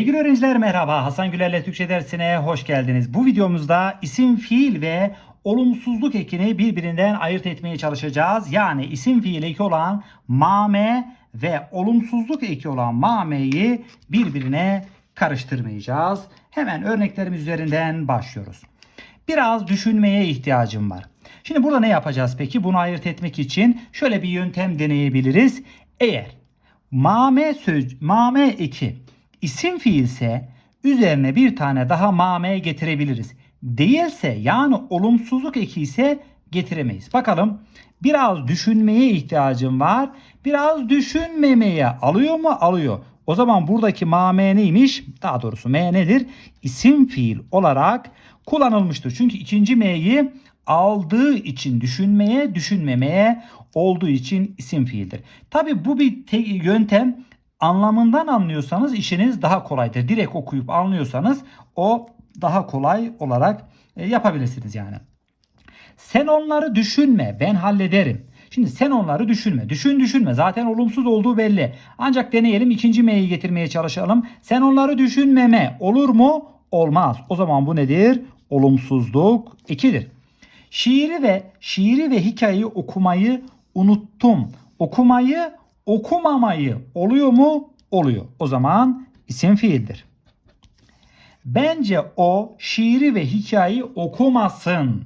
Sevgili öğrenciler merhaba. Hasan Güler'le Türkçe dersine hoş geldiniz. Bu videomuzda isim, fiil ve olumsuzluk ekini birbirinden ayırt etmeye çalışacağız. Yani isim fiil eki olan mame ve olumsuzluk eki olan mameyi birbirine karıştırmayacağız. Hemen örneklerimiz üzerinden başlıyoruz. Biraz düşünmeye ihtiyacım var. Şimdi burada ne yapacağız peki? Bunu ayırt etmek için şöyle bir yöntem deneyebiliriz. Eğer mame söz mame eki isim fiilse üzerine bir tane daha mame getirebiliriz. Değilse yani olumsuzluk eki ise getiremeyiz. Bakalım biraz düşünmeye ihtiyacım var. Biraz düşünmemeye alıyor mu? Alıyor. O zaman buradaki mame neymiş? Daha doğrusu m nedir? İsim fiil olarak kullanılmıştır. Çünkü ikinci m'yi aldığı için düşünmeye, düşünmemeye olduğu için isim fiildir. Tabi bu bir te- yöntem anlamından anlıyorsanız işiniz daha kolaydır. Direkt okuyup anlıyorsanız o daha kolay olarak e, yapabilirsiniz yani. Sen onları düşünme ben hallederim. Şimdi sen onları düşünme. Düşün düşünme. Zaten olumsuz olduğu belli. Ancak deneyelim ikinci M'yi getirmeye çalışalım. Sen onları düşünmeme olur mu? Olmaz. O zaman bu nedir? Olumsuzluk 2'dir. Şiiri ve şiiri ve hikayeyi okumayı unuttum. Okumayı, okumamayı oluyor mu? Oluyor. O zaman isim fiildir. Bence o şiiri ve hikayeyi okumasın.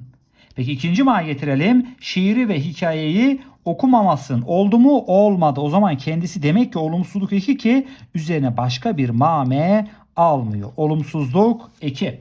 Peki ikinci ma getirelim. Şiiri ve hikayeyi okumamasın. Oldu mu? Olmadı. O zaman kendisi demek ki olumsuzluk eki ki üzerine başka bir mame almıyor. Olumsuzluk 2.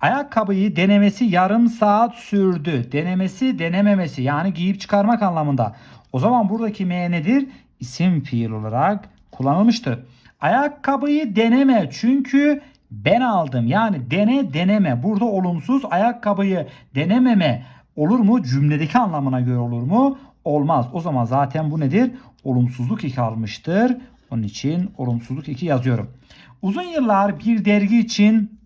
Ayakkabıyı denemesi yarım saat sürdü. Denemesi denememesi yani giyip çıkarmak anlamında. O zaman buradaki m nedir? İsim fiil olarak kullanılmıştır. Ayakkabıyı deneme çünkü ben aldım. Yani dene deneme. Burada olumsuz ayakkabıyı denememe olur mu? Cümledeki anlamına göre olur mu? Olmaz. O zaman zaten bu nedir? Olumsuzluk eki almıştır. Onun için olumsuzluk eki yazıyorum. Uzun yıllar bir dergi için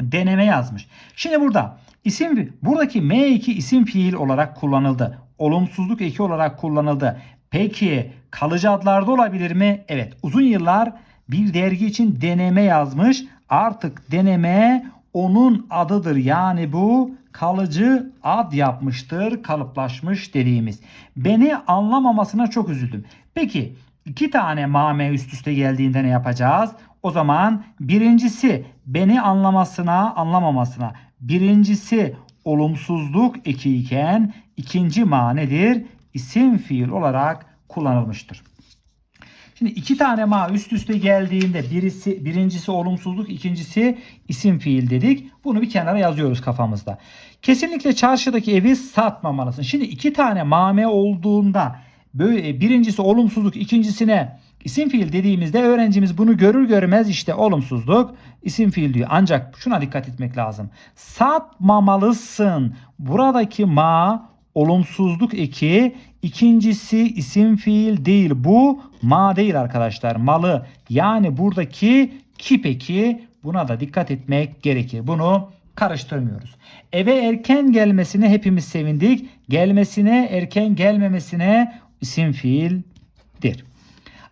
deneme yazmış. Şimdi burada isim buradaki M2 isim fiil olarak kullanıldı. Olumsuzluk eki olarak kullanıldı. Peki kalıcı adlarda olabilir mi? Evet. Uzun yıllar bir dergi için deneme yazmış. Artık deneme onun adıdır. Yani bu kalıcı ad yapmıştır, kalıplaşmış dediğimiz. Beni anlamamasına çok üzüldüm. Peki iki tane mame üst üste geldiğinde ne yapacağız? O zaman birincisi beni anlamasına, anlamamasına. Birincisi olumsuzluk eki iken ikinci ma nedir? İsim fiil olarak kullanılmıştır. Şimdi iki tane ma üst üste geldiğinde birisi birincisi olumsuzluk, ikincisi isim fiil dedik. Bunu bir kenara yazıyoruz kafamızda. Kesinlikle çarşıdaki evi satmamalısın. Şimdi iki tane mame olduğunda böyle birincisi olumsuzluk, ikincisine isim fiil dediğimizde öğrencimiz bunu görür görmez işte olumsuzluk isim fiil diyor. Ancak şuna dikkat etmek lazım. Satmamalısın. Buradaki ma olumsuzluk eki. İkincisi isim fiil değil. Bu ma değil arkadaşlar. Malı. Yani buradaki kip eki. Buna da dikkat etmek gerekir. Bunu karıştırmıyoruz. Eve erken gelmesine hepimiz sevindik. Gelmesine, erken gelmemesine isim fiildir.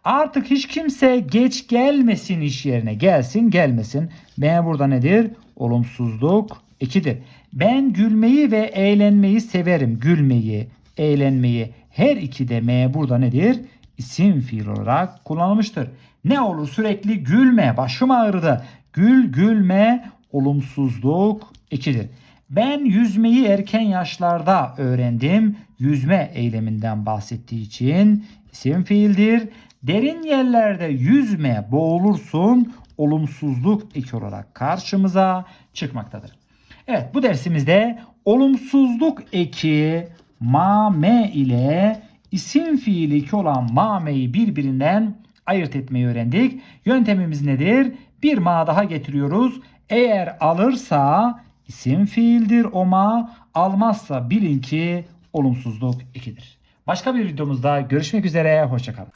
Artık hiç kimse geç gelmesin iş yerine. Gelsin gelmesin. B burada nedir? Olumsuzluk 2'dir. Ben gülmeyi ve eğlenmeyi severim. Gülmeyi, eğlenmeyi. Her iki de M burada nedir? İsim fiil olarak kullanılmıştır. Ne olur sürekli gülme. Başım ağrıdı. Gül, gülme. Olumsuzluk 2'dir. Ben yüzmeyi erken yaşlarda öğrendim. Yüzme eyleminden bahsettiği için isim fiildir. Derin yerlerde yüzme boğulursun olumsuzluk eki olarak karşımıza çıkmaktadır. Evet bu dersimizde olumsuzluk eki mame ile isim fiili eki olan mameyi birbirinden ayırt etmeyi öğrendik. Yöntemimiz nedir? Bir ma daha getiriyoruz. Eğer alırsa isim fiildir o ma, almazsa bilin ki olumsuzluk ekidir. Başka bir videomuzda görüşmek üzere, hoşçakalın.